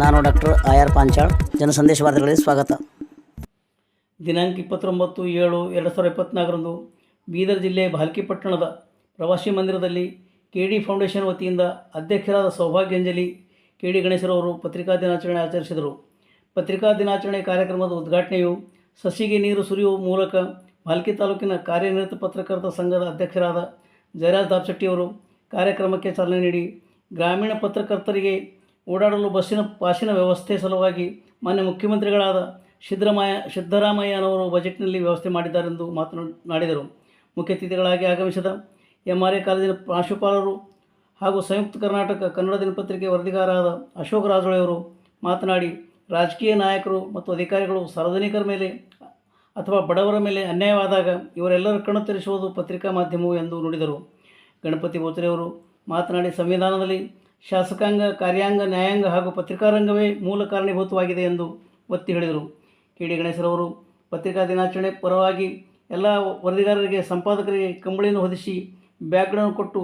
ನಾನು doctor R Panchal. Janasandesha ವಾರ್ತೆಗಳಿಗೆ ಸ್ವಾಗತ. ದಿನಾಂಕ ಇಪ್ಪತ್ತೊಂಬತ್ತು ಏಳು ಎರಡು ಸಾವಿರದ ಇಪ್ಪತ್ತ್ನಾಲ್ಕರಂದು ಬೀದರ್ ಜಿಲ್ಲೆ ಭಾಲ್ಕಿ ಪಟ್ಟಣದ ಪ್ರವಾಸಿ ಮಂದಿರದಲ್ಲಿ ಕೆ ಡಿ ಫೌಂಡೇಶನ್ ವತಿಯಿಂದ ಅಧ್ಯಕ್ಷರಾದ ಸೌಭಾಗ್ಯಾಂಜಲಿ, ಕೆ ಡಿ ಗಣೇಶರವರು ಪತ್ರಿಕಾ ದಿನಾಚರಣೆ ಆಚರಿಸಿದರು. ಪತ್ರಿಕಾ ದಿನಾಚರಣೆ ಕಾರ್ಯಕ್ರಮದ ಉದ್ಘಾಟನೆಯು ಸಸಿಗೆ ನೀರು ಸುರಿಯುವ ಮೂಲಕ ಭಾಲ್ಕಿ ತಾಲೂಕಿನ ಕಾರ್ಯನಿರತ ಪತ್ರಕರ್ತರ ಸಂಘದ ಅಧ್ಯಕ್ಷರಾದ ಜಯರಾಜ್ ದಾಬ್ಶೆಟ್ಟಿಯವರು ಕಾರ್ಯಕ್ರಮಕ್ಕೆ ಚಾಲನೆ ನೀಡಿ ಗ್ರಾಮೀಣ ಪತ್ರಕರ್ತರಿಗೆ ಓಡಾಡಲು ಬಸ್ಸಿನ ಪಾಸಿನ ವ್ಯವಸ್ಥೆ ಸಲುವಾಗಿ ಮಾನ್ಯ ಮುಖ್ಯಮಂತ್ರಿಗಳಾದ ಸಿದ್ದರಾಮಯ್ಯ, ಸಿದ್ದರಾಮಯ್ಯನವರು ಬಜೆಟ್ನಲ್ಲಿ ವ್ಯವಸ್ಥೆ ಮಾಡಿದ್ದಾರೆಂದು ಮಾತನಾಡಿದರು ಮುಖ್ಯ ಅತಿಥಿಗಳಾಗಿ ಆಗಮಿಸಿದ ಎಂ ಆರ್ ಎ ಕಾಲೇಜಿನ ಪ್ರಾಂಶುಪಾಲರು ಹಾಗೂ ಸಂಯುಕ್ತ ಕರ್ನಾಟಕ ಕನ್ನಡ ದಿನಪತ್ರಿಕೆ ವರದಿಗಾರರಾದ ಅಶೋಕ್ ರಾಜೊಳೆಯವರು ಮಾತನಾಡಿ, ರಾಜಕೀಯ ನಾಯಕರು ಮತ್ತು ಅಧಿಕಾರಿಗಳು ಸಾರ್ವಜನಿಕರ ಮೇಲೆ ಅಥವಾ ಬಡವರ ಮೇಲೆ ಅನ್ಯಾಯವಾದಾಗ ಇವರೆಲ್ಲರ ಕಣ್ಣು ತೆರೆಸುವುದು ಪತ್ರಿಕಾ ಮಾಧ್ಯಮವು ಎಂದು ನುಡಿದರು. ಗಣಪತಿ ಬೋತ್ರೆಯವರು ಮಾತನಾಡಿ, ಸಂವಿಧಾನದಲ್ಲಿ ಶಾಸಕಾಂಗ, ಕಾರ್ಯಾಂಗ, ನ್ಯಾಯಾಂಗ ಹಾಗೂ ಪತ್ರಿಕಾರಂಗವೇ ಮೂಲ ಕಾರಣೀಭೂತವಾಗಿದೆ ಎಂದು ಒತ್ತಿ ಹೇಳಿದರು. ಕೆ. ಡಿ. ಗಣೇಶರವರು ಪತ್ರಿಕಾ ದಿನಾಚರಣೆ ಪರವಾಗಿ ಎಲ್ಲ ವರದಿಗಾರರಿಗೆ, ಸಂಪಾದಕರಿಗೆ ಕಂಬಳಿಯನ್ನು ಹೊದಿಸಿ ಬ್ಯಾಗ್ಗಳನ್ನು ಕೊಟ್ಟು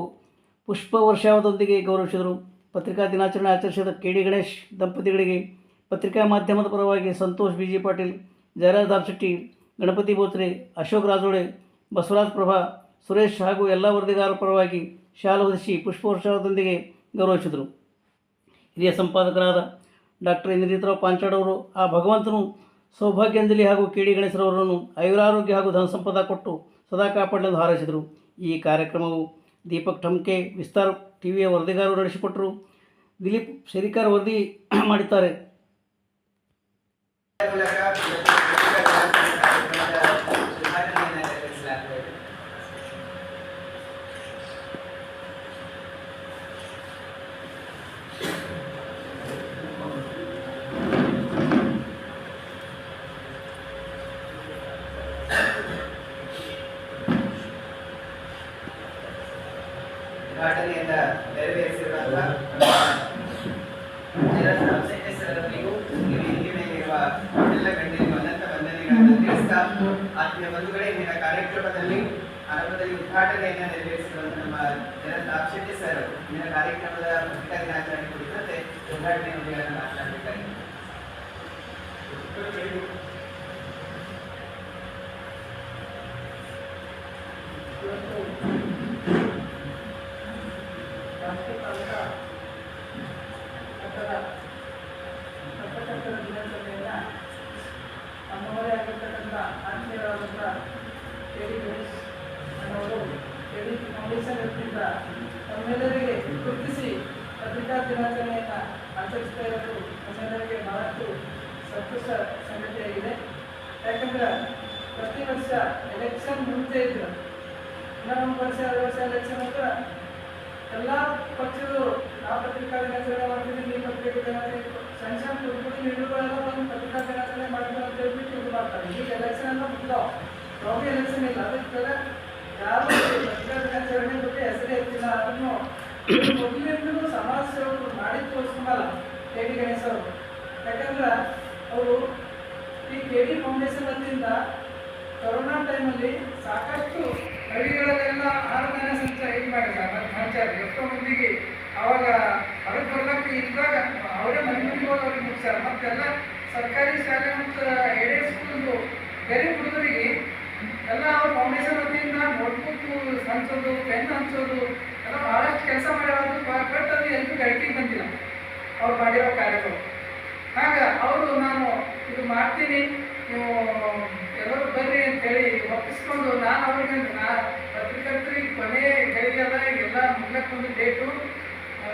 ಪುಷ್ಪ ವರ್ಷಾವದೊಂದಿಗೆ ಗೌರವಿಸಿದರು. ಪತ್ರಿಕಾ ದಿನಾಚರಣೆ ಆಚರಿಸಿದ ಕೆ. ಡಿ. ಗಣೇಶ್ ದಂಪತಿಗಳಿಗೆ ಪತ್ರಿಕಾ ಮಾಧ್ಯಮದ ಪರವಾಗಿ ಸಂತೋಷ್, ಬಿ. ಜಿ. ಪಾಟೀಲ್, ಜಯರಾಜ್ ದಾಬ್ಶೆಟ್ಟಿ ಗಣಪತಿ ಬೋತ್ರೆ, ಅಶೋಕ್ ರಾಜೋಳೆ ಬಸವರಾಜ್ ಪ್ರಭಾ, ಸುರೇಶ್ ಹಾಗೂ ಎಲ್ಲ ವರದಿಗಾರರ ಪರವಾಗಿ ಶಾಲು ಹೊದಿಸಿ ಪುಷ್ಪವರ್ಷದೊಂದಿಗೆ ಗೌರವಿಸಿದರು. ಹಿರಿಯ ಸಂಪಾದಕರಾದ ಡಾಕ್ಟರ್ ಇಂದ್ರಿತರಾವ್ ಪಾಂಚಾಡವರು ಆ ಭಗವಂತನು ಸೌಭಾಗ್ಯಂಜಲಿ ಹಾಗೂ ಕೆ ಗಣೇಶರವರನ್ನು ಆಯುರಾರೋಗ್ಯ ಹಾಗೂ ಧನ ಸಂಪದ ಕೊಟ್ಟು ಸದಾ ಕಾಪಾಡಲೆಂದು ಹಾರೈಸಿದರು. ಈ ಕಾರ್ಯಕ್ರಮವು ದೀಪಕ್ ಠಮ್ಕೆ ವಿಸ್ತಾರ್ ಟಿವಿಯ ವರದಿಗಾರರು ನಡೆಸಿಕೊಟ್ಟರು. ದಿಲೀಪ್ ಶೇರಿಕಾರ್ ವರದಿ ಮಾಡಿದ್ದಾರೆ ಉದ್ಘಾಟನೆಯಿಂದ ನೆರವೇರಿಸಿರುವಂತಹ ಜಯರಾಜ್ ರಾಮಶೆಟ್ಟಿ ಸರ್ ಅವರಿಗೂ ಈ ವೇದಿಕೆ ಮೇಲಿರುವ ಎಲ್ಲ ಗಣ್ಯರಿಗೂ ಅನಂತ ವಂದನೆಗಳನ್ನು ತಿಳಿಸ್ತಾ ಆತ್ಮೀಯ ಬಂಧುಗಳೇ ಇಂದಿನ ಕಾರ್ಯಕ್ರಮದಲ್ಲಿ ಆರಂಭದಲ್ಲಿ ಉದ್ಘಾಟನೆಯನ್ನು ನೆರವೇರಿಸಿರುವಂತಹ ನಮ್ಮ ಜಯರಾಜ್ ರಾಮಶೆಟ್ಟಿ ಸರ್ ಇಂದಿನ ಕಾರ್ಯಕ್ರಮದ ಪತ್ರಿಕಾ ದಿನಾಚರಣೆ ಕುರಿತಂತೆ ಉದ್ಘಾಟನೆಯನ್ನು ಮಾತನಾಡಬೇಕಾಗಿದೆ ರಾಷ್ಟ್ರೀಯ ಕನ್ನಡ ಪತ್ರಕರ್ತರ ದಿನಾಚರಣೆಯನ್ನು ನಮ್ಮವರೇ ಆಗಿರ್ತಕ್ಕಂಥ ಆತ್ಮೀಯರಾದಂಥ ಕೆ ಡಿ ಗಣೇಶ್ ಅನ್ನೋರು ಕೆ ಡಿ ಫೌಂಡೇಶನ್ ವತಿಯಿಂದ ನಮ್ಮೆಲ್ಲರಿಗೆ ಗುರುತಿಸಿ ಪತ್ರಿಕಾ ದಿನಾಚರಣೆಯನ್ನು ಆಚರಿಸ್ತಾ ಇರೋದು ಮಹಿಳೆಯರಿಗೆ ಬಹಳಷ್ಟು ಸಂತೋಷ ಸಂಗತಿಯಾಗಿದೆ. ಯಾಕಂದ್ರೆ ಪ್ರತಿ ವರ್ಷ ಎಲೆಕ್ಷನ್ ಮುಂಚೆ ಇದ್ರು. ಇನ್ನೊಂದು ವರ್ಷ, ಎರಡು ವರ್ಷ ಎಲೆಕ್ಷನ್ ಹತ್ರ ಎಲ್ಲ ಪಕ್ಷಗಳು ಆ ಪತ್ರಿಕಾ ದಿನಾಚರಣೆ ಮಾಡ್ತೀವಿ ಈ ಪತ್ರಿಕಾ ದಿನಾಚರಣೆ ಸಣ್ಣ ಸಣ್ಣ ದುಡ್ಡು ನೀಡುಗಳೆಲ್ಲ ಬಂದು ಪತ್ರಿಕಾ ದಿನಾಚರಣೆ ಮಾಡ್ತಾರೆ ಅಂತ ಹೇಳ್ಬಿಟ್ಟು ಇದು ಮಾಡ್ತಾರೆ. ಈಗ ಎಲೆಕ್ಷನ್ ಎಲ್ಲ ಮುಗಿದಾವ ಯಾವುದೇ ಎಲೆಕ್ಷನ್ ಇಲ್ಲ. ಅದಕ್ಕೆಲ್ಲ ಮೊದಲಿಂದಲೂ ಸಮಾಜ ಸೇವಕರು ಮಾಡಿ ತೋರಿಸ್ಕೊಂಡಲ್ಲ ಕೆ ಡಿ ಗಣೇಶ್ ಅವರು ಯಾಕಂದ್ರೆ ಅವರು ಈ ಕೆ ಡಿ ಫೌಂಡೇಶನ್ ವತಿಯಿಂದ ಕೊರೋನಾ ಟೈಮಲ್ಲಿ ಸಾಕಷ್ಟು ಹಳ್ಳಿಗಳಲ್ಲೆಲ್ಲ ಆಹಾರಧಾನ್ಯ ಸಂಚ ಇದು ಮಾಡಿದ್ದಾರೆ ಮಾಡ್ತಾರೆ ಎಷ್ಟೋ ಮಂದಿಗೆ ಅವಾಗ ಹೊರಗೆ ಬರ್ಲಿಕ್ಕೆ ಇದ್ದಾಗ ಅವರೇ ಅವ್ರಿಗೆ ಮತ್ತೆಲ್ಲ ಸರ್ಕಾರಿ ಶಾಲೆ ಮತ್ತು ಏಡೇಡ್ ಸ್ಕೂಲ್ದು ಗರೀಬ್ ಹುಡುಗರಿಗೆ ಎಲ್ಲ ಅವ್ರ ಫೌಂಡೇಶನ್ ವತಿಯಿಂದ ನೋಟ್ಬುಕ್ ಹಂಚೋದು ಪೆನ್ ಹಂಚೋದು, ಎಲ್ಲ ಭಾಳಷ್ಟು ಕೆಲಸ ಮಾಡೋದು ಬಟ್ ಅದು ಎಲ್ಲೂ ಗಳಿಕೆಗೆ ಬಂದಿಲ್ಲ. ಅವ್ರು ಮಾಡಿರೋ ಕಾರ್ಯಕ್ರಮ ಆಗ ಅವರು, ನಾನು ಇದು ಮಾಡ್ತೀನಿ. ನೀವು ಎಲ್ಲರೂ ಬರ್ರಿ ಅಂತೇಳಿ ಒಪ್ಪಿಸ್ಕೊಂಡು ನಾನು ಅವ್ರಿಗೆ ನಾ ಪತ್ರಕರ್ತರಿಗೆ ಕೊನೆ ಗಳಿಗೆಲ್ಲ ಎಲ್ಲ ಮುಗ್ಲಕ್ಕೆ ಒಂದು ಡೇಟು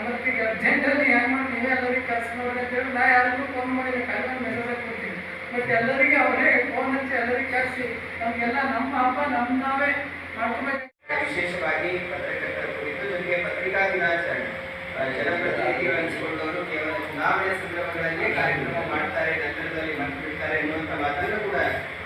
ಮತ್ತು ಈಗ ಅರ್ಜೆಂಟಲ್ಲಿ ಹೆಂಗೆ ಮಾಡಿ ನೀವೇ ಎಲ್ಲರಿಗೆ ಅಂತ ಅಂತೇಳಿ ನಾ ಯಾರಿಗೂ ಫೋನ್ ಮಾಡಿದ್ರೆ ಕಾಲ ಮೆಸೇಜ್ ಕೊಡ್ತೀನಿ ಬಟ್ ಎಲ್ಲರಿಗೆ ಅವರೇ ಫೋನ್ ಹಚ್ಚಿ ಎಲ್ಲರಿಗೆ ಕರೆಸಿ, ನಮಗೆಲ್ಲ ನಮ್ಮ ಹಬ್ಬ ನಮ್ಮ ನಾವೇ ಮಾಡ್ಕೋಬೇಕು. ವಿಶೇಷವಾಗಿ ಪತ್ರಕರ್ತರ ಕುರಿತು ಜೊತೆಗೆ ಪತ್ರಿಕಾ ದಿನಾಚರಣೆ. ಜನಪ್ರತಿನಿಧಿ ಜನಪ್ರತಿನಿಧಿಗಳು ಅನಿಸಿಕೊಂಡವರು ಕೇವಲ ಚುನಾವಣೆ ಸಂದರ್ಭಗಳಲ್ಲಿ ಕಾರ್ಯಕ್ರಮ ಮಾಡ್ತಾರೆ ನಂತರದಲ್ಲಿ ಮನಸ್ಸು ಬಿಡ್ತಾರೆ ಎನ್ನುವಂಥ ಮಾತನ್ನು ಕೂಡ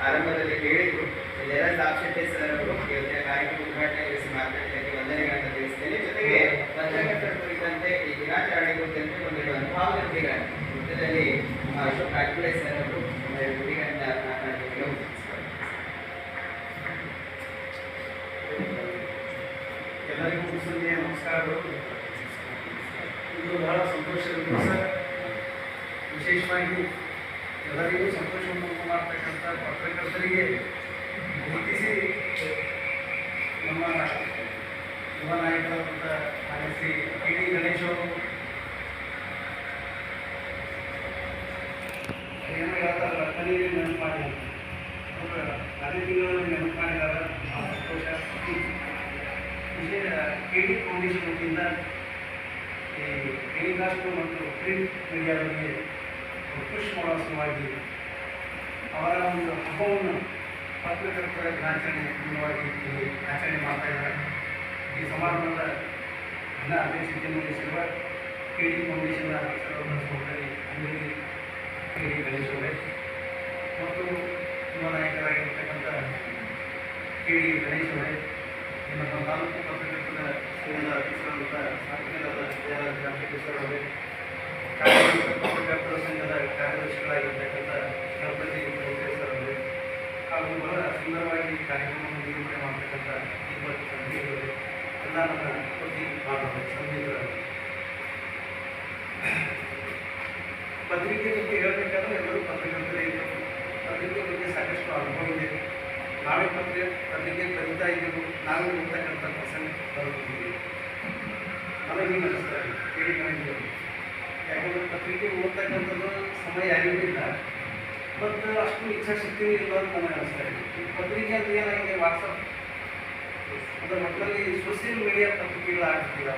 ಆರಂಭದಲ್ಲಿ ಹೇಳಿದ್ರು. ಜಯರಾಜ್ ಸಾಕ್ಷತೆ ಸರ್ ಅವರು. ಇವತ್ತಿನ ಕಾರ್ಯಕ್ರಮ ಉದ್ಘಾಟನೆಗೊಳಿಸಿ ಮಾತನಾಡಿದ್ದಕ್ಕೆ ವಂದನೆಗಳನ್ನು ತಿಳಿಸ್ತೇನೆ. ಜೊತೆಗೆ ಪತ್ರಕರ್ತರ ಕುರಿತಂತೆ ಈ ದಿನಾಚರಣೆ ಕುರಿತಂತೆ ಒಂದೆರಡು ಅನುಭವದೊಂದಿಗೆ ವೃತ್ತದಲ್ಲಿ ಅಶೋಕ್ ಕಾಟ್ಕುಳೆ ಸರ್ ಅವರು ನಮಸ್ಕಾರಗಳು ಇದು ಬಹಳ ಸಂತೋಷದ ದಿವಸ ವಿಶೇಷವಾಗಿ ಎಲ್ಲರಿಗೂ ಸಂತೋಷವನ್ನು ಉಂಟು ಮಾಡ್ತಕ್ಕಂಥ ಪತ್ರಕರ್ತರಿಗೆ ಗುರುತಿಸಿ ನಮ್ಮ ಯುವ ನಾಯಕರಾದಂಥ ಮಾನ್ಯ ಶ್ರೀ ಕೆ ಡಿ ಗಣೇಶ್ ಅವರು ಏನು ಹೇಳ್ತಾರಲ್ಲ ಕಲಿಯಲ್ಲಿ ನೆನಪು ಮಾಡಿ ಅವರು ಅದೇ ತಿಂಗಳಲ್ಲಿ ನೆನಪು ಮಾಡಿದ್ದಾರೆ ಆ ಸಂತೋಷ ವಿಶೇಷ ಕೆ ಡಿ ಫೌಂಡೇಶನ್ ವತಿಯಿಂದ ಈ ಟೆಲಿಕಾಸ್ಟ್ ಮತ್ತು ಪ್ರಿಂಟ್ ಮೀಡಿಯಾಗಳಿಗೆ ಪುಷ್ ಮಾಡುವ ಸಲುವಾಗಿ ಅವರ ಒಂದು ಹಬ್ಬವನ್ನು ಪತ್ರಕರ್ತರ ದಿನಾಚರಣೆ ಅಂಗವಾಗಿ ಇಲ್ಲಿ ಆಚರಣೆ ಮಾಡ್ತಾ ಈ ಸಮಾರಂಭದ ಎಲ್ಲ ಅಧ್ಯಕ್ಷತೆಯನ್ನು ವಹಿಸಿರುವ ಕೆ ಡಿ ಫೌಂಡೇಶನ್ನ ಅಧ್ಯಕ್ಷರಾದ ಸಹೋದರಿ ಕೆ ಡಿ ಗಣೇಶ್ ಮತ್ತು ಯುವ ನಾಯಕರಾಗಿರ್ತಕ್ಕಂಥ ಕೆ ಡಿ ಗಣೇಶ್ ತಾಲೂಕು ಜಾಂಬೇಶ್ವರ ಅವರೇ ಕಾರ್ಯನಿರತ ಸಂಘದ ಕಾರ್ಯದರ್ಶಿಗಳಾಗಿರ್ತಕ್ಕಂಥ ಗಣಪತಿ ಹಾಗೂ ಬಹಳ ಸುಂದರವಾಗಿ ಕಾರ್ಯಕ್ರಮವನ್ನು ನಿರೂಪಣೆ ಮಾಡ್ತಕ್ಕಂಥ ತಿರುಪತಿ ಸಂಗೀತರು ಎಲ್ಲ ನನ್ನ ಪತಿ ಮಾಡೋದು ಸಂಗೀತರು ಪತ್ರಿಕೆ ಬಗ್ಗೆ ಹೇಳಬೇಕಾದ್ರೆ ಎಲ್ಲರೂ ಪತ್ರಕರ್ತರೇ ಪತ್ರಿಕೆ ಬಗ್ಗೆ ಸಾಕಷ್ಟು ಅನುಭವ ಇದೆ. ನಾವೇ ಪತ್ರಿಕೆ ಪತ್ರಿಕೆ ಬರೀತಾ ಇದ್ದೀವಿ. ನಾವೇ ಓದ್ತಕ್ಕಂಥ ಪ್ರಸಂಗ ಬರುತ್ತಿದ್ದೀವಿ ನನಗೆ ಇದೆ ಕೇಳಿ ನನಗೆ. ಯಾಕಂದರೆ ಪತ್ರಿಕೆ ಓದ್ತಕ್ಕಂಥದ್ದು ಸಮಯ ಆಗಿರಲಿಲ್ಲ ಬಟ್ ಅಷ್ಟು ಇಚ್ಛಾಶಕ್ತಿ ಇಲ್ಲ ಅಂತ ನನಗೆ ಅನಿಸ್ತಾ ಇದೆ ಪತ್ರಿಕೆ ಅಂತ ಏನಾಗಿದೆ ವಾಟ್ಸಪ್ ಅದರ ಮಕ್ಕಳಲ್ಲಿ ಸೋಷಿಯಲ್ ಮೀಡಿಯಾ ಪತ್ರಿಕೆಗಳಾಗ್ತಿಲ್ಲ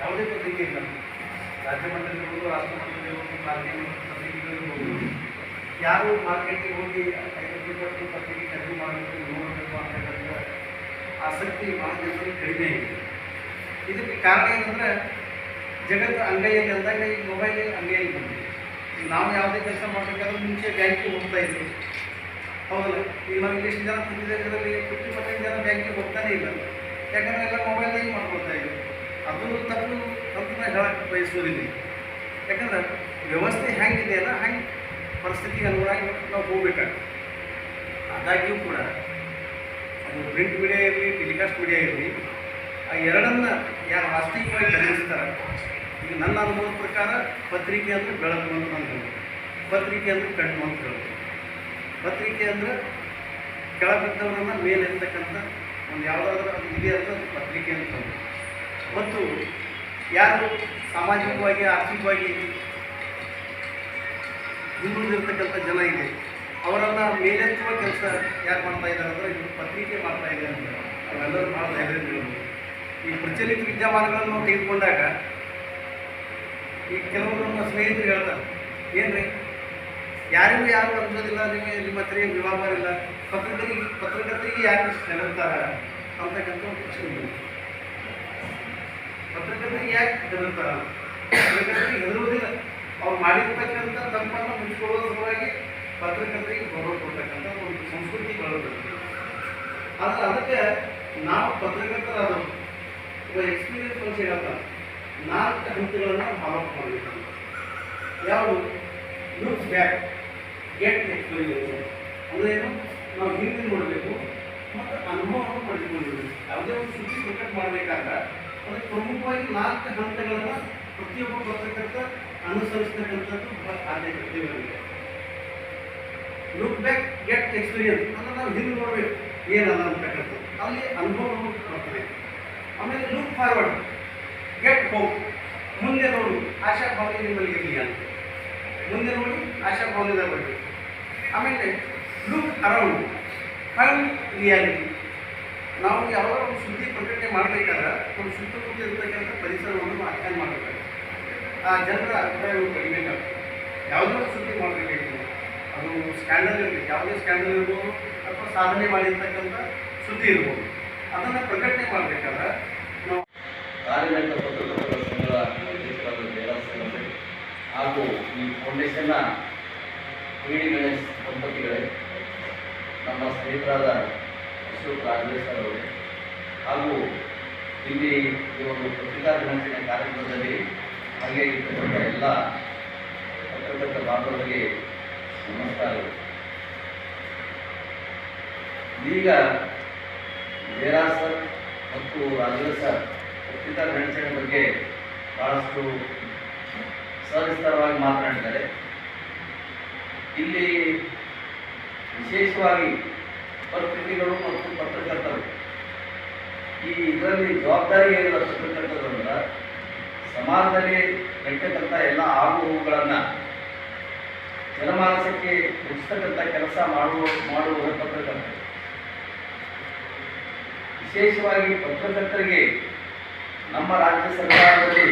ಯಾವುದೇ ಪತ್ರಿಕೆ ಇಲ್ಲ. ರಾಜ್ಯ ಮಟ್ಟದಲ್ಲಿರ್ಬೋದು ರಾಷ್ಟ್ರ ಮಟ್ಟದಲ್ಲಿರ್ಬೋದು ಮಾಧ್ಯಮ ಪತ್ರಿಕೆಗಳಿರ್ಬೋದು ಯಾರು ಮಾರ್ಕೆಟಿಗೆ ಹೋಗಿ ಕೊಟ್ಟು ಪತ್ರಿಕೆ ಕಡಿಮೆ ಮಾಡಬೇಕು ನೋಡಬೇಕು ಅಂತಕ್ಕಂಥ ಆಸಕ್ತಿ ಭಾಳ ಜನರಲ್ಲಿ ಕಡಿಮೆ ಇದೆ ಇದಕ್ಕೆ ಕಾರಣ ಏನಂದರೆ ಜಗತ್ತು ಅಂಗೈಯಲ್ಲಿ ಅಂದಾಗ ಈ ಮೊಬೈಲ್ ಅಂಗೈಯಲ್ಲಿ ಬಂದಿದೆ ನಾವು ಯಾವುದೇ ಕೆಲಸ ಮಾಡಬೇಕಾದ್ರೆ ಮುಂಚೆ ಬ್ಯಾಂಕಿಗೆ ಹೋಗ್ತಾ ಇದ್ವಿ ಹೌದಲ್ಲ ಈಗ ನಾವು ಎಷ್ಟು ಜನ ಕೂತಿದ್ದೇವೆ ಇದರಲ್ಲಿ ಫಿಫ್ಟಿ ಪರ್ಸೆಂಟ್ ಜನ ಬ್ಯಾಂಕಿಗೆ ಹೋಗ್ತಾನೆ ಇಲ್ಲ ಯಾಕಂದರೆ ಎಲ್ಲ ಮೊಬೈಲ್ನಾಗೆ ಮಾಡ್ಕೊಳ್ತಾ ಇದ್ದೀವಿ ಅದು ತಪ್ಪು ಅಂತ ಹೇಳಕ್ಕೆ ಬಯಸೋದಿಲ್ಲ ಯಾಕಂದ್ರೆ ವ್ಯವಸ್ಥೆ ಹೆಂಗಿದೆಯಲ್ಲ ಹಂಗೆ ಪರಿಸ್ಥಿತಿಗೆ ಅನುಗುಣವಾಗಿ ನಾವು ಹೋಗ್ಬೇಕಾಗ್ತದೆ. ಆದಾಗ್ಯೂ ಕೂಡ ಅದು ಪ್ರಿಂಟ್ ಮೀಡಿಯಾ ಇರಲಿ ಟೆಲಿಕಾಸ್ಟ್ ಮೀಡಿಯಾ ಇರಲಿ, ಆ ಎರಡನ್ನ ಯಾರು ವಾಸ್ತವಿಕವಾಗಿ ಗಮನಿಸ್ತಾರೆ? ಈಗ ನನ್ನ ಅನುಭವದ ಪ್ರಕಾರ ಪತ್ರಿಕೆ ಅಂದರೆ ಬೆಳಕು ಅಂತ ನಾನು ಪತ್ರಿಕೆ ಅಂದರೆ ಕಣ್ಣು ಅಂತ ಹೇಳ್ಬೋದು ಪತ್ರಿಕೆ ಅಂದರೆ ಕೆಳಬಿದ್ದವರನ್ನು ಮೇಲೆತ್ತಕ್ಕಂಥ ಒಂದು ಯಾವುದಾದ್ರೂ ಅದು ಇದೆ ಅಂತ ಪತ್ರಿಕೆ ಅಂತ ಮತ್ತು ಯಾರು ಸಾಮಾಜಿಕವಾಗಿ, ಆರ್ಥಿಕವಾಗಿ ಹಿಂದುಳಿದಿರ್ತಕ್ಕಂಥ ಜನ ಇದೆ ಅವರನ್ನು ಮೇಲೆತ್ತುವ ಕೆಲಸ ಯಾರು ಮಾಡ್ತಾ ಇದ್ದಾರೆ ಅಂದರೆ ಇವರು ಪತ್ರಿಕೆ ಮಾಡ್ತಾ ಇದೆ ಅಂತ. ಅವೆಲ್ಲರೂ ಭಾಳ ಧೈರ್ಯ ಈ ಪ್ರಚಲಿತ ವಿದ್ಯಮಾನಗಳನ್ನು ನಾವು ತೆಗೆದುಕೊಂಡಾಗ ಈ ಕೆಲವರು ನಮ್ಮ ಸ್ನೇಹಿತರು ಹೇಳ್ತಾರೆ, ಏನ್ರಿ? ಯಾರಿಗೂ ಯಾರು ಅನ್ಸೋದಿಲ್ಲ ನಿಮಗೆ ನಿಮ್ಮ ಹತ್ರ ಏನು ವಿವಾಹ ಇಲ್ಲ? ಪತ್ರಕರ್ತರಿಗೆ ಪತ್ರಕರ್ತರಿಗೆ ಯಾರು ಹೆದರ್ತಾರ ಅಂತಕ್ಕಂಥ ಒಂದು ಪ್ರಶ್ನೆ ಇದೆ ಪತ್ರಕರ್ತರಿಗೆ ಯಾಕೆ ಹೆದರ್ತಾರ ಪತ್ರಕರ್ತರಿಗೆ ಹೆದರುವುದಿಲ್ಲ. ಅವ್ರು ಮಾಡಿದ ಪತ್ರಕರ್ತರಿಗೆ ಗೌರವ ಕೊಡ್ತಕ್ಕಂಥ ಒಂದು ಸಂಸ್ಕೃತಿ ಬೆಳೆದಿದೆ ಆದರೆ ಅದಕ್ಕೆ ನಾವು ಪತ್ರಕರ್ತರಾದವರು ಒಬ್ಬ ಎಕ್ಸ್ಪೀರಿಯನ್ಸ್ ಮನುಷ್ಯ ಹೇಳ್ತಾರೆ ನಾಲ್ಕು ಹಂತಗಳನ್ನು ಫಾಲೋ ಮಾಡಬೇಕು. ಯಾವುದು? ಲುಕ್ಸ್ ಬ್ಯಾಕ್ ಗೆಟ್ ಎಕ್ಸ್ಪೀರಿಯನ್ಸ್ ಅಂದರೆ ಏನು? ನಾವು ಹಿಂದೆ ನೋಡಬೇಕು. ಮತ್ತು ಅನುಭವವನ್ನು ಪಡೆದುಕೊಂಡಿರಬೇಕು ಯಾವುದೇ ಒಂದು ಸುದ್ದಿ ಪ್ರಕಟ ಮಾಡಬೇಕಾದ್ರೆ ಅದಕ್ಕೆ ಪ್ರಮುಖವಾಗಿ ನಾಲ್ಕು ಹಂತಗಳನ್ನು ಪ್ರತಿಯೊಬ್ಬ ಪತ್ರಕರ್ತ ಅನುಸರಿಸ್ತಕ್ಕಂಥದ್ದು ಬಹಳ ಆದ್ಯತೆ ಲುಕ್ ಬ್ಯಾಕ್ ಗೆಟ್ ಎಕ್ಸ್ಪೀರಿಯನ್ಸ್ ಅದನ್ನು ನಾವು ಹಿಂದೆ ನೋಡಬೇಕು. ಏನದ ಅಂತಕ್ಕಂಥದ್ದು ಅಲ್ಲಿ ಅನುಭವ ಬರ್ತದೆ ಆಮೇಲೆ ಲುಕ್ ಫಾರ್ವರ್ಡ್ ಗೆಟ್ ಹೋಪ್ ಮುಂದೆ ನೋಡು. ಆಶಾ ಭಾವನೆ ನಿಮ್ಮಲ್ಲಿ ಇರಲಿ ಅಂತ ಮುಂದೆ ನೋಡಿ, ಆಶಾ ಭಾವನೆದ ಬಗ್ಗೆ. ಆಮೇಲೆ ಲುಕ್ ಅರೌಂಡ್ ಕರೆಂಟ್ ರಿಯಾಲಿಟಿ ನಾವು ಯಾವಾಗ ಒಂದು ಸುದ್ದಿ ಪ್ರಕಟಣೆ ಮಾಡಬೇಕಾದ್ರೆ, ಒಂದು ಸುತ್ತಮುತ್ತ ಇರತಕ್ಕಂಥ ಪರಿಸರವನ್ನು ಅಧ್ಯಯನ ಮಾಡಬೇಕಾಗುತ್ತೆ. ಆ ಜನರ ಅಭಿಪ್ರಾಯವನ್ನು ಪಡಿಬೇಕಾಗ್ತದೆ ಯಾವುದೋ ಸುದ್ದಿ ಮಾಡಬೇಕಾಗಿತ್ತು ಅದು ಸ್ಕ್ಯಾಂಡಲ್ ಇರಬೇಕು. ಯಾವುದೇ ಸ್ಕ್ಯಾಂಡಲ್ ಇರ್ಬೋದು ಅಥವಾ ಸಾಧನೆ ಮಾಡಿರ್ತಕ್ಕಂಥ ಸುದ್ದಿ ಇರ್ಬೋದು. ಅದನ್ನು ಪ್ರಕಟಣೆ ಮಾಡಬೇಕಾದ್ರೆ ನಾವು ಹಾಗೂ ಈ ಫೌಂಡೇಶನ್ನ ಕ್ರೀಡೆ ಗಣೇಶ್ ದಂಪತಿಗಳೇ, ನಮ್ಮ ಸ್ನೇಹಿತರಾದ ಅಶೋಕ್ ರಾಜೇಶ್ ಹಾಗೂ ಇಲ್ಲಿ ಈ ಒಂದು ಪತ್ರಿಕಾ ದಿನಾಚರಣೆ ಕಾರ್ಯಕ್ರಮದಲ್ಲಿ ಭಾಗಿಯಾಗಿರ್ತಕ್ಕಂಥ ಎಲ್ಲ ಪತ್ರಕರ್ತ ಬಾಂಧವರಿಗೆ ಈಗ ಸರ್ ಮತ್ತು ರಾಜೇಶ್ ಸರ್ ಪತ್ರಿಕಾ ದಿನಾಚರಣೆ ಬಗ್ಗೆ ಬಹಳಷ್ಟು ಸವಿಸ್ತಾರವಾಗಿ ಮಾತನಾಡಿದ್ದಾರೆ. ಇಲ್ಲಿ ವಿಶೇಷವಾಗಿ ಪತ್ರಿಕೆಗಳು ಮತ್ತು ಪತ್ರಕರ್ತರು. ಈ ಇದರಲ್ಲಿ ಜವಾಬ್ದಾರಿ ಏನಿಲ್ಲ ಪತ್ರಕರ್ತರು ಅಂದ್ರೆ ಸಮಾಜದಲ್ಲಿ ನಡೀತಕ್ಕಂಥ ಎಲ್ಲ ಆಗು ಹೋಗುಗಳನ್ನು ಜನಮಾನಸಕ್ಕೆ ಮುಟ್ಟಿಸ್ತಕ್ಕಂಥ ಕೆಲಸ ಮಾಡುವ ಮಾಡುವ ಪತ್ರಕರ್ತರು. ವಿಶೇಷವಾಗಿ ಪತ್ರಕರ್ತರಿಗೆ ನಮ್ಮ ರಾಜ್ಯ ಸರ್ಕಾರದಲ್ಲಿ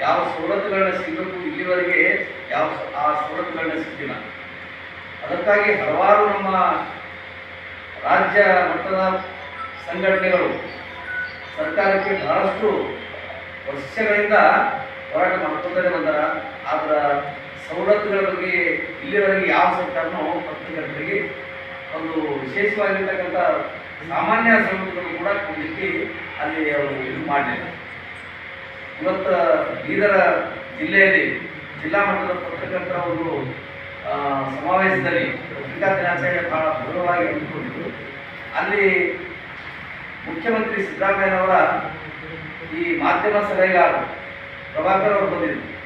ಯಾವ ಸವಲತ್ತುಗಳನ್ನ ಸಿಗಬೇಕು ಇಲ್ಲಿವರೆಗೆ ಯಾವ ಆ ಸವಲತ್ತುಗಳನ್ನ ಸಿಕ್ಕಿಲ್ಲ ಅದಕ್ಕಾಗಿ ಹಲವಾರು ನಮ್ಮ ರಾಜ್ಯ ಮಟ್ಟದ ಸಂಘಟನೆಗಳು ಸರ್ಕಾರಕ್ಕೆ ಬಹಳಷ್ಟು ವರ್ಷಗಳಿಂದ ಹೋರಾಟ ಮಾಡ್ಕೊಂಡೇ ಬಂದಾರ. ಅದರ ಸವಲತ್ತುಗಳ ಬಗ್ಗೆ ಇಲ್ಲಿವರೆಗೆ ಯಾವ ಸರ್ಕಾರನೂ ಪತ್ರಕರ್ತರಿಗೆ ಒಂದು ವಿಶೇಷವಾಗಿರ್ತಕ್ಕಂಥ ಸಾಮಾನ್ಯ ಸವಲತ್ತುಗಳು ಕೂಡ ಕೊಡಲಿಕ್ಕೆ ಅಲ್ಲಿ ಅವರು ಇದು ಮಾಡಲಿಲ್ಲ. ಇವತ್ತು ಬೀದರ ಜಿಲ್ಲೆಯಲ್ಲಿ ಜಿಲ್ಲಾ ಮಟ್ಟದ ಪತ್ರಕರ್ತರ ಒಂದು ಸಮಾವೇಶದಲ್ಲಿ ಪತ್ರಿಕಾ ದಿನಾಚರಣೆ ಬಹಳ ಭವ್ಯವಾಗಿ ಹಂಚಿಕೊಂಡಿತ್ತು ಅಲ್ಲಿ ಮುಖ್ಯಮಂತ್ರಿ ಸಿದ್ದರಾಮಯ್ಯನವರ ಈ ಮಾಧ್ಯಮ ಸಲಹೆಗಾರರು, ಪ್ರಭಾಕರ್ ಅವರು ಬಂದಿದ್ದರು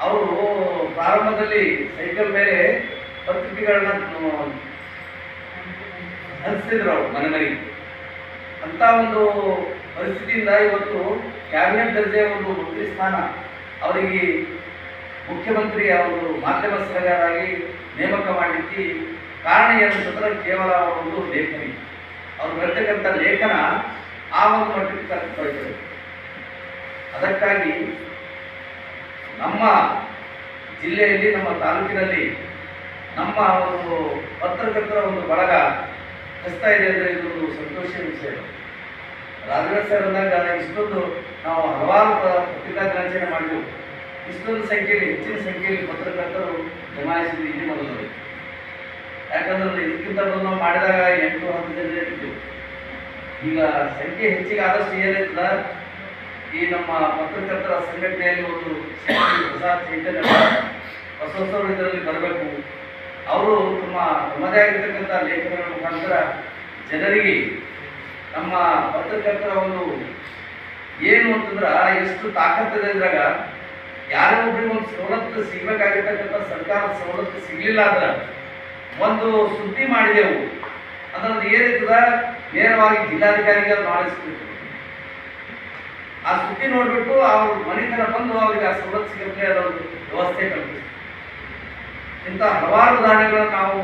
ಅವರು ಪ್ರಾರಂಭದಲ್ಲಿ ಸೈಕಲ್ ಮೇಲೆ ಪತ್ರಿಕೆಗಳನ್ನ ಹಂಚಿಸಿದ್ರು ಅವರು ಮನೆ ಮನೆಗೆ. ಅಂತ ಒಂದು ಪರಿಸ್ಥಿತಿಯಿಂದ ಇವತ್ತು ಕ್ಯಾಬಿನೆಟ್ ದರ್ಜೆಯ ಒಂದು ಮಂತ್ರಿ ಸ್ಥಾನ. ಅವರಿಗೆ ಮುಖ್ಯಮಂತ್ರಿ ಅವರು ಮಾಧ್ಯಮ ಸಲಹೆಗಾರಾಗಿ ನೇಮಕ ಮಾಡಲಿಕ್ಕೆ ಕಾರಣ ಏನಂತಂದ್ರೆ ಕೇವಲ ಒಂದು ಲೇಖನಿ. ಅವ್ರು ಬರ್ತಕ್ಕಂಥ ಲೇಖನ ಆ ಒಂದು ಮಟ್ಟಕ್ಕೆ ಅದಕ್ಕಾಗಿ ನಮ್ಮ ಜಿಲ್ಲೆಯಲ್ಲಿ, ನಮ್ಮ ತಾಲೂಕಿನಲ್ಲಿ ನಮ್ಮ ಒಂದು ಪತ್ರಕರ್ತರ ಒಂದು ಬಳಗ ಹಸ್ತಾ ಇದೆ ಅಂದರೆ ಇದೊಂದು ಸಂತೋಷದ ವಿಷಯ. ರಾಜರಾಜ್ ಸರ್ ಅಂದಾಗ ಇಷ್ಟೊಂದು, ನಾವು ಹಲವಾರು ಪತ್ರಿಕಾ ದಿನಾಚರಣೆ ಮಾಡಿದೆವು. ಇಷ್ಟೊಂದು ಸಂಖ್ಯೆಯಲ್ಲಿ, ಹೆಚ್ಚಿನ ಸಂಖ್ಯೆಯಲ್ಲಿ ಪತ್ರಕರ್ತರು ಜಮಾಯಿಸಿದ್ದು ಇಲ್ಲಿ ಮೊದಲು ಯಾಕಂದ್ರೆ ಇದಕ್ಕಿಂತ ಮೊದಲು ನಾವು ಮಾಡಿದಾಗ ಎಂಟು, ಹತ್ತು ಜನ ಈಗ ಸಂಖ್ಯೆ ಹೆಚ್ಚಿಗೆ ಆದಷ್ಟು ಏನಿರ್ತದ ಈ ನಮ್ಮ ಪತ್ರಕರ್ತರ ಸಂಘಟನೆಯಲ್ಲಿ ಒಂದು ಹೊಸ ಚೈತನ್ಯ ಹೊಸ ಹೊಸವರು ಇದರಲ್ಲಿ ಬರಬೇಕು. ಅವರು ತಮ್ಮ ತಮ್ಮದೇ ಆಗಿರ್ತಕ್ಕಂಥ ಲೇಖನಗಳ ಮುಖಾಂತರ ಜನರಿಗೆ ನಮ್ಮ ಪತ್ರಕರ್ತರ ಒಂದು ಏನು ಅಂತಂದ್ರೆ ಎಷ್ಟು ತಾಕತ್ತಿದೆ ಇದ್ರಾಗ ಯಾರೋ ಒಬ್ಬರಿಗೆ ಒಂದು ಸವಲತ್ತು ಸಿಗ್ಬೇಕಾಗಿರ್ತಕ್ಕಂಥ ಸರ್ಕಾರದ ಸವಲತ್ತು ಸಿಗಲಿಲ್ಲ ಅಂದ್ರೆ ಒಂದು ಸುದ್ದಿ ಮಾಡಿದೆವು. ಅದ್ರದ್ದು ಏನಿರ್ತದ? ನೇರವಾಗಿ ಜಿಲ್ಲಾಧಿಕಾರಿಗೆ ಅದು ಕೊಡ್ತೀವಿ ಆ ಸುದ್ದಿ ನೋಡ್ಬಿಟ್ಟು ಅವ್ರ ಮನೆತನ ಬಂದು ಅವರಿಗೆ ಆ ಸವಲತ್ತು ಸಿಗುತ್ತೆ ಅದೊಂದು ವ್ಯವಸ್ಥೆ ಕಲ್ಪಿಸ್ತೀವಿ ಇಂಥ ಹಲವಾರು ಉದಾಹರಣೆಗಳನ್ನು ನಾವು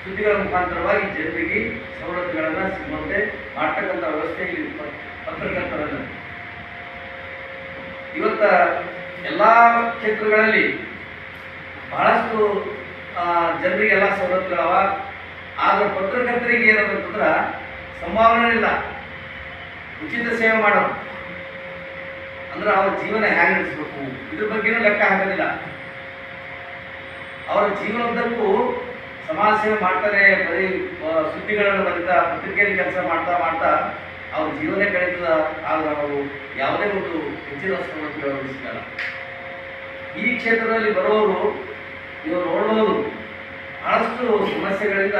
ಸುದ್ದಿಗಳ ಮುಖಾಂತರವಾಗಿ ಜನರಿಗೆ ಸವಲತ್ತುಗಳನ್ನು ಸಿಗುವಂತೆ ಮಾಡ್ತಕ್ಕಂಥ ವ್ಯವಸ್ಥೆ ಇಲ್ಲಿ ಇವತ್ತ ಎಲ್ಲ ಕ್ಷೇತ್ರಗಳಲ್ಲಿ ಬಹಳಷ್ಟು ಜನರಿಗೆಲ್ಲ ಸವಲತ್ತುಗಳವ ಆದ್ರೆ ಪತ್ರಕರ್ತರಿಗೆ ಏನಂತಂದ್ರೆ ಸಂಭಾವನೆ ಇಲ್ಲ. ಉಚಿತ ಸೇವೆ ಮಾಡೋದು. ಅಂದ್ರೆ ಅವ್ರ ಜೀವನ ಹೇಗೆ ನಡೆಸಬೇಕು? ಇದ್ರ ಬಗ್ಗೆನೂ ಲೆಕ್ಕ ಹಾಕೋದಿಲ್ಲ. ಅವರ ಜೀವನದಕ್ಕೂ ಸಮಾಜ ಸೇವೆ ಮಾಡ್ತಾರೆ, ಬರೀ ಸುದ್ದಿಗಳನ್ನು ಬರೀತಾ, ಪತ್ರಿಕೆಯಲ್ಲಿ ಕೆಲಸ ಮಾಡ್ತಾ ಮಾಡ್ತಾ ಅವ್ರ ಜೀವನ ಕಳೀತದ ಆದ್ರೆ ಅವರು ಯಾವುದೇ ಒಂದು ಹೆಚ್ಚಿನ ವಸ್ತುಗಳನ್ನು ಸಿಗಲ್ಲ ಈ ಕ್ಷೇತ್ರದಲ್ಲಿ ಬರೋರು ಇವರು ನೋಡೋರು ಬಹಳಷ್ಟು ಸಮಸ್ಯೆಗಳಿಂದ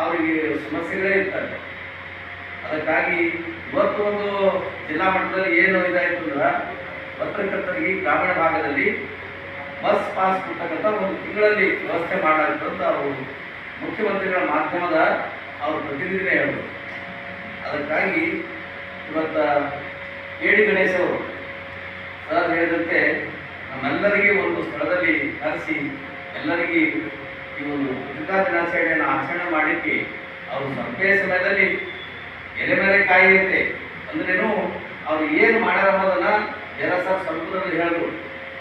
ಅವರಿಗೆ ಸಮಸ್ಯೆಗಳೇ ಇರ್ತವೆ ಅದಕ್ಕಾಗಿ ಇವತ್ತು ಒಂದು ಜಿಲ್ಲಾ ಮಟ್ಟದಲ್ಲಿ ಏನು ಇದಾಯಿತು ಅಂದ್ರೆ ಪತ್ರಕರ್ತರಿಗೆ ಗ್ರಾಮೀಣ ಭಾಗದಲ್ಲಿ ಬಸ್ ಪಾಸ್ ಕೊಡ್ತಕ್ಕಂಥ ಒಂದು ತಿಂಗಳಲ್ಲಿ ವ್ಯವಸ್ಥೆ ಮಾಡಲಾಗಿತ್ತು ಅಂತ ಅವರು ಮುಖ್ಯಮಂತ್ರಿಗಳ ಮಾಧ್ಯಮದ ಅವರು ಪ್ರತಿನಿಧಿನೇ ಹೇಳಿದರು ಅದಕ್ಕಾಗಿ ಇವತ್ತ ಕೆ ಡಿ ಗಣೇಶ್ ಅವರು ಸರ್ ಹೇಳಿದಂತೆ ನಮ್ಮೆಲ್ಲರಿಗೆ ಒಂದು ಸ್ಥಳದಲ್ಲಿ ಕರೆಸಿ ಎಲ್ಲರಿಗೆ ಈ ಒಂದು ಪತ್ರಿಕಾ ದಿನಾಚರಣೆಯನ್ನು ಆಚರಣೆ ಮಾಡಲಿಕ್ಕೆ ಅವರು ಸಂಪೇ ಸಮಯದಲ್ಲಿ ಎಲೆಮೆಲೆ ಕಾಯಿ ಐತೆ. ಅಂದ್ರೇನು ಅವ್ರು ಏನು ಮಾಡ್ಯಾರ ಅನ್ನೋದನ್ನ ಎಲ್ಲ ಸರ್ ಸಂಪುಟದಲ್ಲಿ ಹೇಳಿದ್ರು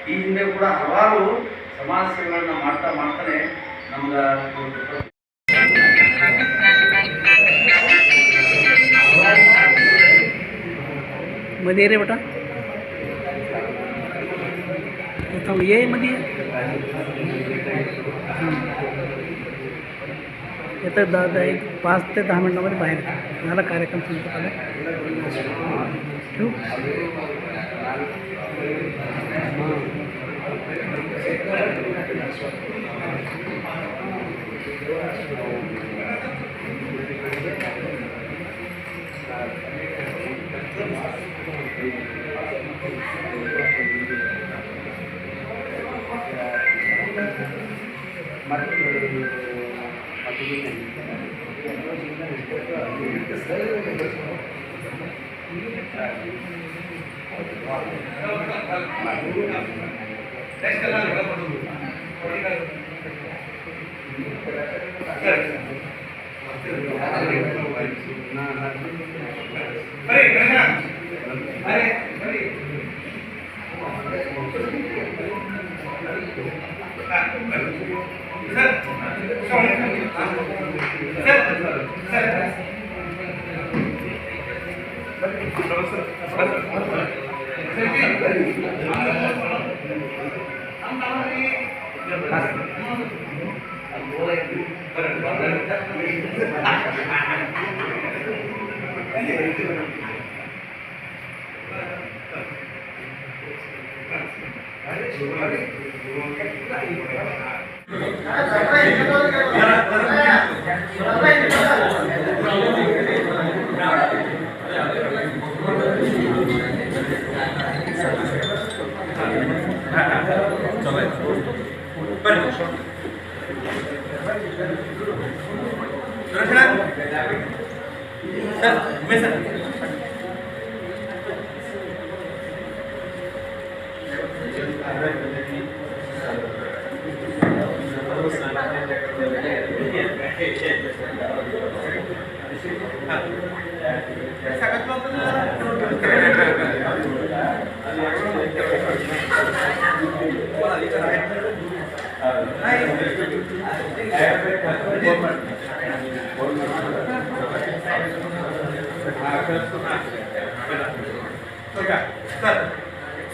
ಈ ಹಿಂದೆ ಕೂಡ ಹಲವಾರು ಸಮಾಜ ಸೇವೆಗಳನ್ನ ಮಾಡ್ತಾ ಮಾಡ್ತಾನೆ ನಮ್ಗೆ ಮದಿ ರೀ ಬೇಟ ಏ ಮದಿ? येतं दहा दहा एक पाच ते दहा मिनटामध्ये बाहेर झाला कार्यक्रम संपत आला. ठेवू? ಸುರೇಶ್ ಸರ್ ಹಾ ಇಲ್ಲೇ ಬರ್ರ ಬಿಡ್ತಿ ನೀವು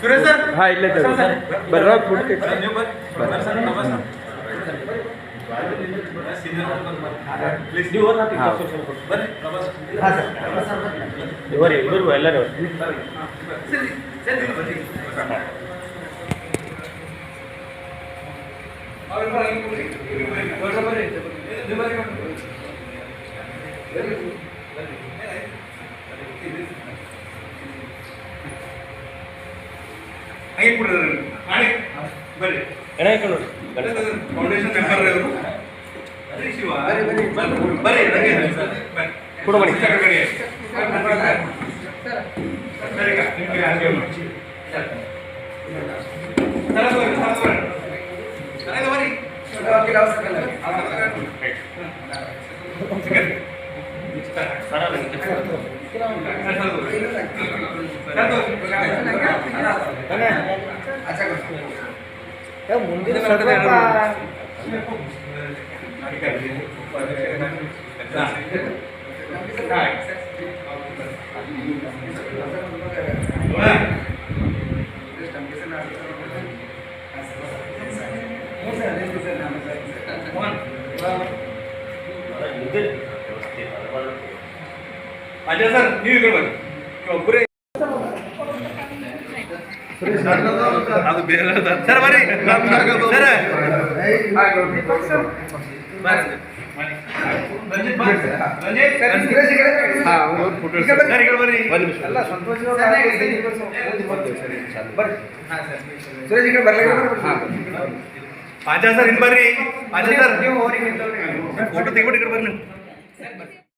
ಬರ್ರಿ ಸರ್ ನಮಸ್ತೆ ನೀವು ಬರ್ರಿ ನಮಸ್ತೆ ಇವರಿ ಇವರು ಎಲ್ಲರೂ. ಹಂಗೆ ಕೊಡ್ರಿ ಬರ್ರಿ ಫೌಂಡೇಶನ್ ಮೆಂಬರ್ ಅವರು ಬರ್ರಿ ಶಿವ ಬರ್ರಿ ಬರ್ರಿ ಬರ್ರಿ ನನಗೆ ಬರ್ರಿ ಕೊಡು ಮಣಿ. ಕಡೆ ಸರಿ ಅಕ್ಕ, ನಿಮ್ಗೆ ಹಾಗೆ ಮಾಡಿ. ತಲೆ ತಗೋರಿ, ತಲೆ ತಗೋರಿ. ತಲೆ ತಗೋರಿ. ಸಿಗತ್ತೆ. ತಲೆ ತಗೋರಿ. ತಲೆ ತಗೋರಿ. ಮುಂದಿನ ಅಜಯ್ ಸರ್ ನೀವು ಬನ್ನಿ ಒಬ್ಬರೇ ಅದು ಬೇರೆ ಸರ್. ಬರೀ ಸರ್ ರಂಜಿತ್ ಸರ್ ಇನ್ ಬರ್ರಿ ಪಾಂಚ ಸರ್ ನೀವು ಫೋಟೋ ತೆಗಿಬಿಟ್ಟು ಬರ್ರಿ ನೀವು